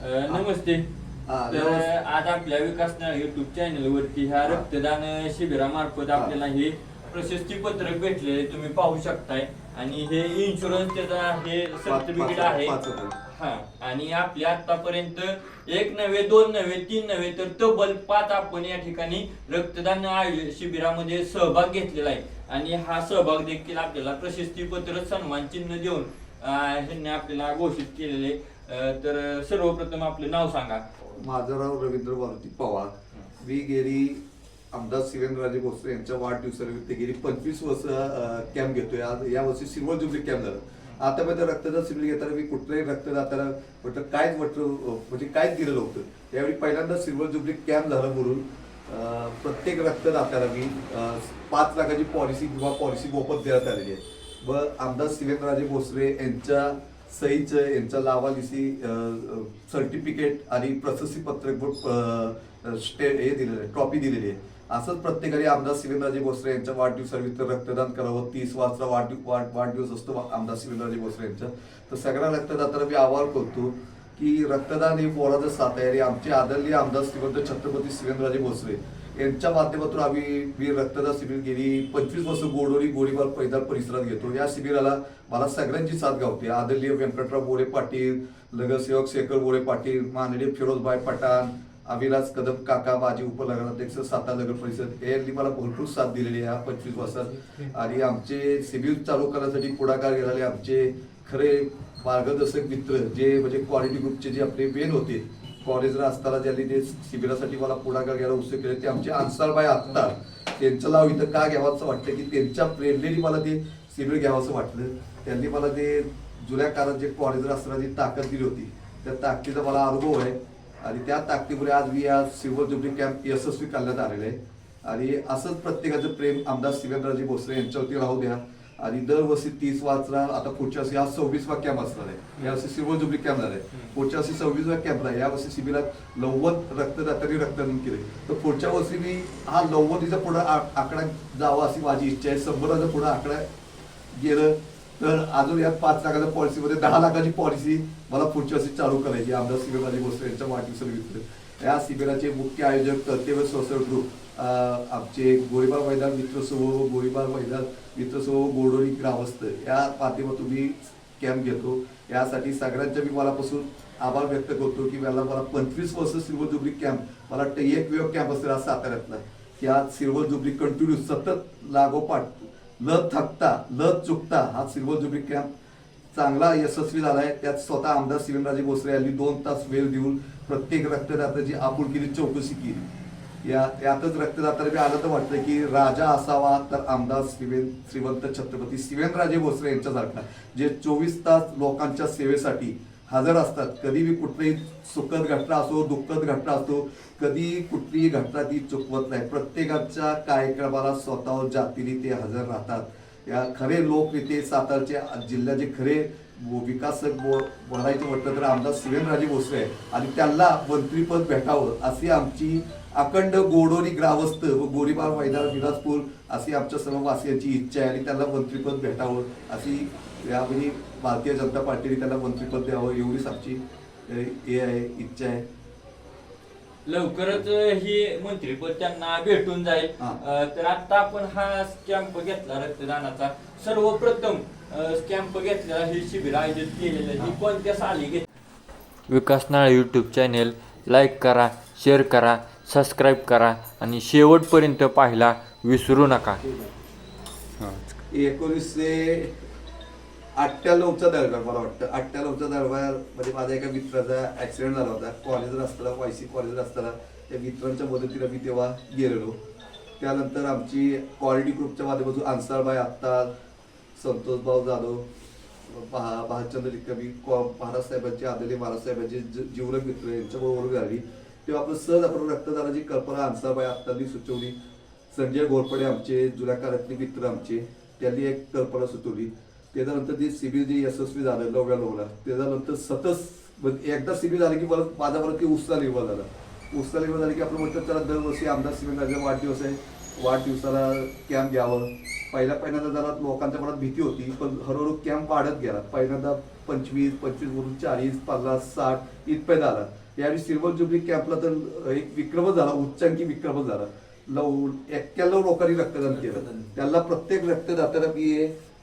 अ, नमस्ते हा, तर नमस्ते. आज आपल्या विकास युट्यूब चॅनल वरती ह्या हा. रक्तदान शिबिरामार्फत हा. आपल्याला हे प्रशस्ती पत्रक भेटलेले तुम्ही पाहू शकताय आणि हे इन्शुरन्स त्याचा हे सर्टिफिकेट पाच- आहे पाच रुपये. हा आणि आपल्या आतापर्यंत एक नव्हे दोन नव्हे तीन नव्हे तर तब्बल पाच आपण या ठिकाणी रक्तदान आयोजन शिबिरामध्ये सहभाग घेतलेला आहे आणि हा सहभाग देखील आपल्याला प्रशस्ती पत्र सन्मान चिन्ह देऊन अं, ह्यांनी आपल्याला घोषित केलेले अं, तर सर्वप्रथम आपलं नाव सांगा. माझं नाव रवींद्र मारुती पवार. मी गेली आमदार शिवेंद्रराजे भोसले यांच्या वाढदिवसानिमित्त गेली. पंचवीस वर्ष कॅम्प घेतोय. आज या वर्षी सिल्वर जुबली कॅम्प झालं. आतापर्यंत रक्तदान शिबिर घेताना मी कुठल्याही रक्तदात्याला म्हटलं कायच म्हटलं म्हणजे कायच दिलं नव्हतं. यावेळी पहिल्यांदा सिल्वर जुबली कॅम्प झाला म्हणून प्रत्येक रक्तदात्याला मी पाच लाखाची पॉलिसी किंवा पॉलिसी मोफत देण्यात आलेली आहे. व आमदार शिवेंद्रराजे भोसले यांच्या सईच यांच्या लावानिसी सर्टिफिकेट आणि प्रशस्ती पत्रक स्टे हे दिलेलं आहे ट्रॉफी दिलेली आहे. असंच प्रत्येकाने आमदार शिवेंद्रजी भोसरे यांच्या वाढदिवसानिमित्त रक्तदान करावं. तीस वाजता वाढदिव वाढ वाढदिवस असतो आमदार शिवेंद्रजी भोसरे यांचा. तर सगळ्या रक्तदात्यांना मी आवाहन करतो की रक्तदान हे पोराचं साथ आहे. आणि आमचे आदरणीय आमदार श्रीमंत छत्रपती शिवेंद्रराजे भोसले यांच्या माध्यमातून आम्ही मी रक्तदान शिबिर गेली. पंचवीस वर्ष गोडोरी गोळीबार पैदार परिसरात घेतो. या शिबिराला मला सगळ्यांची साथ गावते. आदरणीय व्यंकटराव बोरे पाटील नगरसेवक शेखर बोरे पाटील माननीय फिरोजभाई पठाण अविलास कदम काका माजी उपनगराध्यक्ष सातारा नगर परिषद. यांनी मला भरपूर साथ दिलेली आहे पंचवीस वर्षात. आणि आमचे शिबिर चालू करण्यासाठी पुढाकार घेणारे आमचे खरे मार्गदर्शक मित्र जे म्हणजे क्वालिटी ग्रुपचे जे आपले मेन होते कॉलेजला असताना ज्यांनी ते शिबिरासाठी मला पुढाकार घ्यायला उत्सुक केले ते आमचे अन्सारबाई आत्तार त्यांचं नाव इथं का घ्यावं असं वाटतं की त्यांच्या प्रेरणेने मला ते शिबिर घ्यावं असं वाटलं. त्यांनी मला ते जुन्या काळात जे कॉलेजला असताना जी ताकद दिली होती त्या ताकदीचा मला अनुभव आहे. आणि त्या ताकदीमुळे आज मी या सिल्वर जुबली कॅम्प यशस्वी करण्यात आलेलं आहे. आणि असंच प्रत्येकाचं प्रेम आमदार शिवेंद्रजी भोसले यांच्यावरती राहू द्या. आणि दरवर्षी तीस वाजता आता पुढच्या वर्षी हा सव्वीसवा कॅम्प असणार आहे. यावर्षी सिल्वर जुबली कॅम्प झालाय पुढच्या वर्षी सव्वीसवा कॅम्प आहे. यावर्षी शिबिरात नव्वद रक्तदात्यांनी रक्तदान केले तर पुढच्या वर्षी मी हा नव्वदीचा पुढे आकडा जावा अशी माझी इच्छा आहे. शंभराचा पुढे आकडा गेलं तर अजून या पाच लाखाच्या पॉलिसीमध्ये दहा लाखाची पॉलिसी मला पुढच्या वर्षी चालू करायची आमदार शिबिराजी भोसले यांच्या वाढदिवसानिमित्त या शिबिराचे मुख्य आयोजक कर्तव्य सोशल ग्रुप आमचे गोळीबार मैदान मित्र समूह गोळीबार मैदान मित्र समूह गोडोरी ग्रामस्थ या माध्यमातून मी कॅम्प घेतो. यासाठी सगळ्यांच्या मी मनापासून आभार व्यक्त करतो की मला मला पंचवीस वर्ष सिल्वर जुबली कॅम्प मला वाटतं एक वेळ कॅम्प असेल आज साताऱ्यातला. त्या सिल्वर जुबली कंटिन्यू सतत लागोपाठ न थकता न चुकता हा सिल्वर जुबली कॅम्प चांगला यशस्वी झाला आहे त्यात स्वतः आमदार शिवेंद्रराजे भोसले यांनी दोन तास वेळ देऊन प्रत्येक रक्तदात्याची आपुलकीने चौकशी केली. या यातच रक्तदात्याला आलं तर वाटतं की राजा असावा तर आमदार श्रीवेन श्रीमंत छत्रपती शिवेंद्रराजे भोसले यांच्यासारखा जे चोवीस तास लोकांच्या सेवेसाठी हजर असतात. कधी बी कुठलीही सुखद घटना असो दुःखद घटना असो कधी कुठलीही घटना ती चुकवत नाही. प्रत्येकाच्या कार्यक्रमाला स्वतः जातीने ते हजर राहतात. या खरे लोकनेते सातारचे जिल्ह्याचे खरे विकासक बो- म्हणायचे म्हटलं तर आमदार शिवेंद्रराजे भोसले. आहे आणि त्यांना मंत्रीपद भेटावं अशी आमची अखंड गोडोरी ग्रामस्थ व गोरीबार मैदान विलासपूर अशी आमच्या सर्ववासियांची इच्छा आहे आणि त्यांना मंत्रीपद भेटावं अशी यावेळी भारतीय जनता पार्टीने त्यांना मंत्रीपद द्यावं एवढीच आमची हे आहे इच्छा आहे. लवकरच ही मंत्रीपद त्यांना भेटून जाईल. अं, तर आता आपण हा कॅम्प घेतला रक्तदानाचा. सर्वप्रथम कॅम्प घेतलेला हे शिबिर आयोजित केलेलं ही कोणत्या साली घेत Vikas Nal YouTube channel like करा शेअर करा सबस्क्राईब करा आणि शेवटपर्यंत पाहायला विसरू नका. एकोणीसशे अठ्ठ्याण्णवचा दरम्यान मला वाटतं. अठ्ठ्याण्णवचा दरम्यान म्हणजे माझ्या एका मित्राचा ऍक्सिडेंट झाला होता. कॉलेजला असताना वायसी कॉलेजला असताना त्या मित्रांच्या मदतीला मी तेव्हा गेलेलो. त्यानंतर आमची क्वालिटी ग्रुपच्या माध्यमातून अन्सारबाई आत्ता संतोष भाऊ जाधव पहा भालचंद्र कवी महाराज साहेबांचे आदरणीय महाराज साहेबांचे ज- मित्र यांच्याबरोबर ओळख झाली तेव्हा आपण सहज आपण रक्तदानाची कल्पना अन्सारबाई आत्तांनी सुचवली. संजय घोरपडे आमचे जुन्या काळातले मित्र आमचे त्यांनी एक कल्पना सुचवली. त्याच्यानंतर ते शिबिर जे यशस्वी झालं नवव्या नवला त्याच्यानंतर सतत म्हणजे एकदा शिबिर झालं की मला माझा मला ती उत्साह निर्माण झाला. उत्साह निर्माण झाला की आपण म्हणतो त्याला दरवर्षी आमदार शिबिराचा वाढदिवस आहे. वाढदिवसाला कॅम्प घ्यावं. पहिल्या पहिल्यांदा जरा लोकांच्या मनात भीती होती पण हळूहळू कॅम्प वाढत गेला. पहिल्यांदा पंचवीस पंचवीस वरून चाळीस पन्नास साठ इथपर्यंत आला. यावेळी सिल्वर जुबली कॅम्पला तर एक विक्रमच झाला उच्चांकी विक्रमच झाला. लव एक्क्याण्णव लोकांनी रक्तदान केलं. त्यांना प्रत्येक रक्तदात्याला मी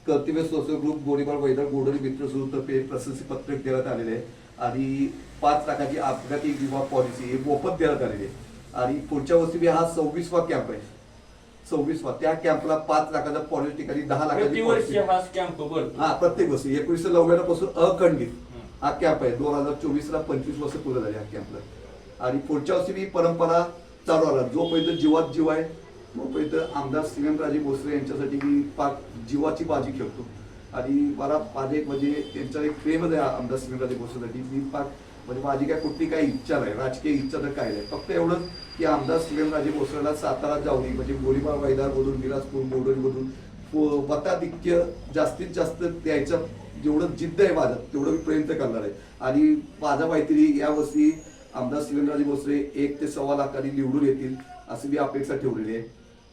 कर्तव्य सोशल ग्रुप गोळीबार वैदर गोडरी मित्र तर्फे प्रशस्ती पत्रक देण्यात आलेले आहे. आणि पाच लाखाची अपघाती विमा पॉलिसी ही मोफत देण्यात आलेली आहे. आणि पुढच्या वर्षी हा सव्वीसवा कॅम्प आहे. सव्वीसवा. त्या कॅम्पला पाच लाखाच्या पॉलिसी ठिकाणी दहा लाखाची. हा हा प्रत्येक वर्षी. एकोणीसशे नव्याण्णवपासून अखंडित हा कॅम्प आहे. दोन हजार चोवीस ला पंचवीस वर्ष पूर्ण झाली हा कॅम्पला आणि पुढच्या वर्षी मी परंपरा चालू आला जोपर्यंत जीवात जीव आहे तोपर्यंत आमदार श्रीमंतराजे भोसले यांच्यासाठी मी पाक जीवाची बाजी खेळतो. आणि मला माझे एक म्हणजे त्यांचा एक प्रेमच आहे आमदार श्रीमंतराजे भोसलेसाठी. मी पाक म्हणजे माझी काय कुठली काही इच्छा नाही राजकीय इच्छा तर काय नाही. फक्त एवढंच की आमदार श्रीमंतराजे भोसलेला सातारा नये म्हणजे गोळीबार मैदानमधून विलासपूर बोडोलीमधून मताधिक्य जास्तीत जास्त द्यायचं जेवढं जिद्द आहे माझं तेवढं मी प्रयत्न करणार आहे. आणि माझा माहिती यावर्षी आमदार शिवेंद्रराजे भोसले एक ते सव्वा लाखांनी निवडून येतील अशी मी अपेक्षा ठेवलेली आहे.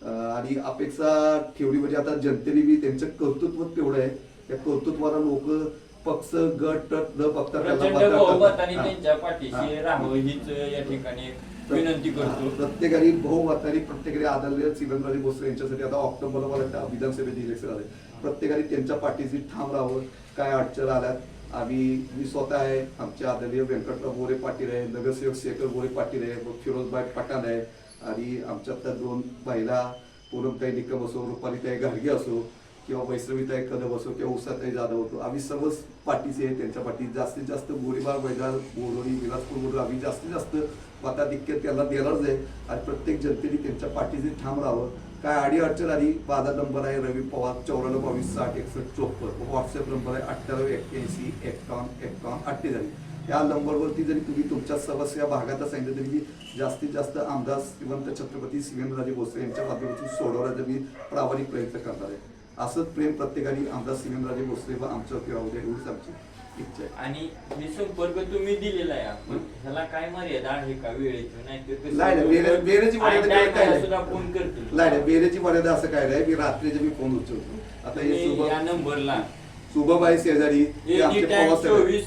आणि अपेक्षा ठेवली म्हणजे आता जनतेने बी त्यांचं कर्तृत्व तेवढं आहे. त्या कर्तृत्वाला लोक पक्ष गट न बघता प्रत्येकाने बहुमताने प्रत्येकाने आदरणीय शिवेंद्रराजे भोसले यांच्यासाठी आता ऑक्टोबरला मला विधानसभेचे इलेक्शन आले. प्रत्येकाने त्यांच्या पाठीशी ठाम राहावं काय अडचण आल्यात. आम्ही मी स्वतः आहे आमचे आदरणीय व्यंकटराव गोरे पाटील आहे नगरसेवक शेखर गोरे पाटील आहे फिरोजबाई पठाण आहे. आणि आमच्यातल्या दोन महिला पूनमताई निकम असो रुपालीताई गाडगे असो किंवा वैष्णवीताई कदम असो किंवा उषाताई जाधव होतो. आम्ही सर्वच पाठीचे आहे त्यांच्या पाठी जास्तीत जास्त गोळीबार मैदान बोरोली विलासपूर मधून आम्ही जास्तीत जास्त मताधिक्य त्यांना देणारच आहे. आणि प्रत्येक जनतेने त्यांच्या पाठीचे ठाम राहावं. काय आडी अडचण आली माझा नंबर आहे रवी पवार चौऱ्याण्णव बावीस साठ एकसष्ट चोपन्न. व्हॉट्सअप नंबर आहे अठ्ठ्याण्णव एक्क्याऐंशी एकावन्न एकावन्न अठ्ठेचाळीस या नंबरवरती जरी तुम्ही तुमच्या समस्या भागात सांगितलं तरी मी जास्तीत जास्त आमदार श्रीमंत छत्रपती शिवेंद्रराजे भोसले यांच्या माध्यमातून सोडवण्याचा मी प्रामाणिक प्रयत्न करणार आहे. असंच प्रेम प्रत्येकाने आमदार शिवेंद्रराजे भोसले व आमच्यावरती राहू द्या एवढीच आमची आणि हे संपर्क तुम्ही दिलेला आहे पण ह्याला काय मर्यादा आहे का वेळेची? नाही बेरेची मर्यादा असं काय नाही. मी रात्रीचे मी फोन उचलतो. आता हे या नंबरला. शुभबाई शेजारी. चोवीस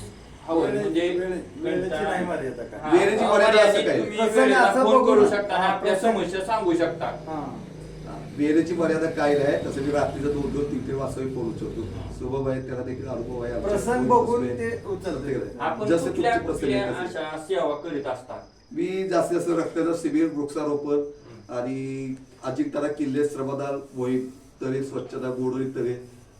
वेळे- म्हणजे वेळे- वेळेची मर्यादा का? हा, वेळेची मर्यादा असं काही. तुम्ही प्रसंग वेळेला असं फोन बघू करू ना. शकता आणि आपल्या प्रसंग- समस्या सांगू शकता हा. वेळेची मर्यादा काय नाही तसं मी रात्रीचं दोन दोन तीन तीन वाजता मी फोन उचलतो शुभबाई त्याला देखील अनुभव आहे आमच्या प्रसंग फोन बघून बसले. ते उचलते. प्रत्येकाला. आपण जसे कुठल्या तुमचे प्रसंग कुठल्या आहेत तसे. अशा सेवा करीत असतात मी जास्तीत जास्त रक्तदान शिबिर वृक्षारोपण आणि अजिंक्यतारा किल्ले श्रमदान मोहीम तरे स्वच्छता गोडोली तरे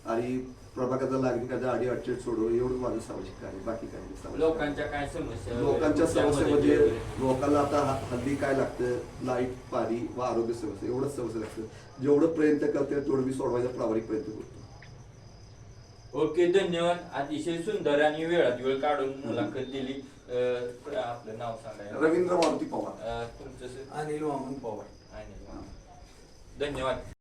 आणि प्रभागाचा नागरिकांच्या अडी अडचण सोडवणं एवढं माझं सामाजिक कार्य बाकी काही नाही. लोकांच्या काय समस्या लोकांच्या समस्या त्यामध्ये म्हणजे. लोकांना आता हल्ली काय लागतं? लाइट पाणी व आरोग्य समस्या एवढंच समस्या लागतं. जेवढं प्रयत्न करते तेवढं मी सोडवायचा प्रामाणिक प्रयत्न करतो. ओके धन्यवाद. अतिशय सुंदर आणि वेळात वेळ काढून मुलाखत दिली. आपलं नाव सांगायला. रवींद्र मारुती पवार. तुमचं अनिल वामन पवार. धन्यवाद.